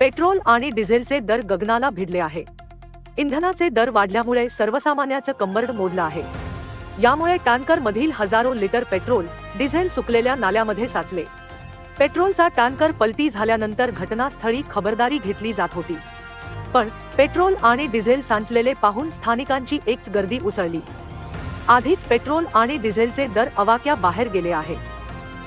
Petrol आणि डिझेलचे दर गगनाला भिडले आहे. इंधनाचे दर वाढल्यामुळे सर्वसामान्याचं कंबरड मोडलं आहे. यामुळे टँकर मधील हजारो लिटर पेट्रोल डिझेल सुकलेल्या नाल्यामध्ये साचले. पेट्रोलचा टँकर पलटी झाल्यानंतर घटनास्थळी खबरदारी घेतली जात होती. पण पेट्रोल आणि डिझेल सांचलेले पाहून स्थानिकांची एकच गर्दी उसळली. आधीच पेट्रोल आणि डिझेलचे दर अवाक्या बाहेर गेले आहे.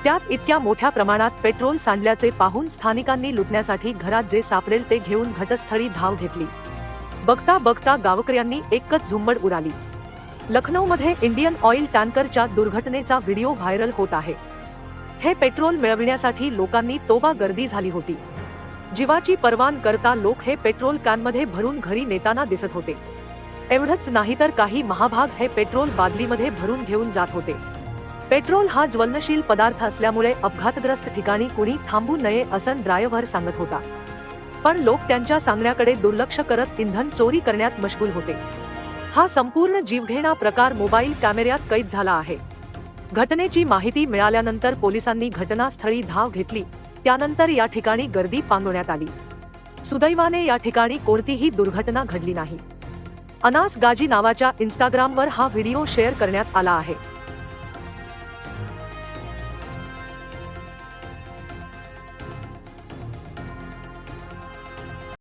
त्यात इतक्या मोठ्या प्रमाणात पेट्रोल सांडल्याचे पाहून स्थानिकांनी लुटण्यासाठी घरात जे सापडेल ते घेऊन घटस्थळी धाव घेतली. बघता बघता गावकऱ्यांनी एकच झुंबड उडाली. लखनौमध्ये इंडियन ऑइल टँकरच्या दुर्घटनेचा व्हिडिओ व्हायरल होत आहे. हे पेट्रोल मिळविण्यासाठी लोकांनी तोबा गर्दी झाली होती. जीवाची परवान करता लोक हे पेट्रोल कॅनमध्ये भरून घरी नेताना दिसत होते. एवढंच नाही तर काही महाभाग हे पेट्रोल बादलीमध्ये भरून घेऊन जात होते. पेट्रोल हा ज्वलनशील पदार्थ असल्यामुळे अपघातग्रस्त ठिकाणी कुणी थांबू नये असं ड्रायव्हर सांगत होता. पण लोक त्यांच्या सांगण्याकडे दुर्लक्ष करत इंधन चोरी करण्यात मशगूल होते. हा संपूर्ण जीवघेणा प्रकार मोबाईल कॅमेऱ्यात कैद झाला आहे. घटनेची माहिती मिळाल्यानंतर पोलिसांनी घटनास्थळी धाव घेतली. त्यानंतर या ठिकाणी गर्दी पांगवण्यात आली. सुदैवाने या ठिकाणी कोणतीही दुर्घटना घडली नाही. अनास गाजी नावाच्या इन्स्टाग्रामवर हा व्हिडिओ शेअर करण्यात आला आहे.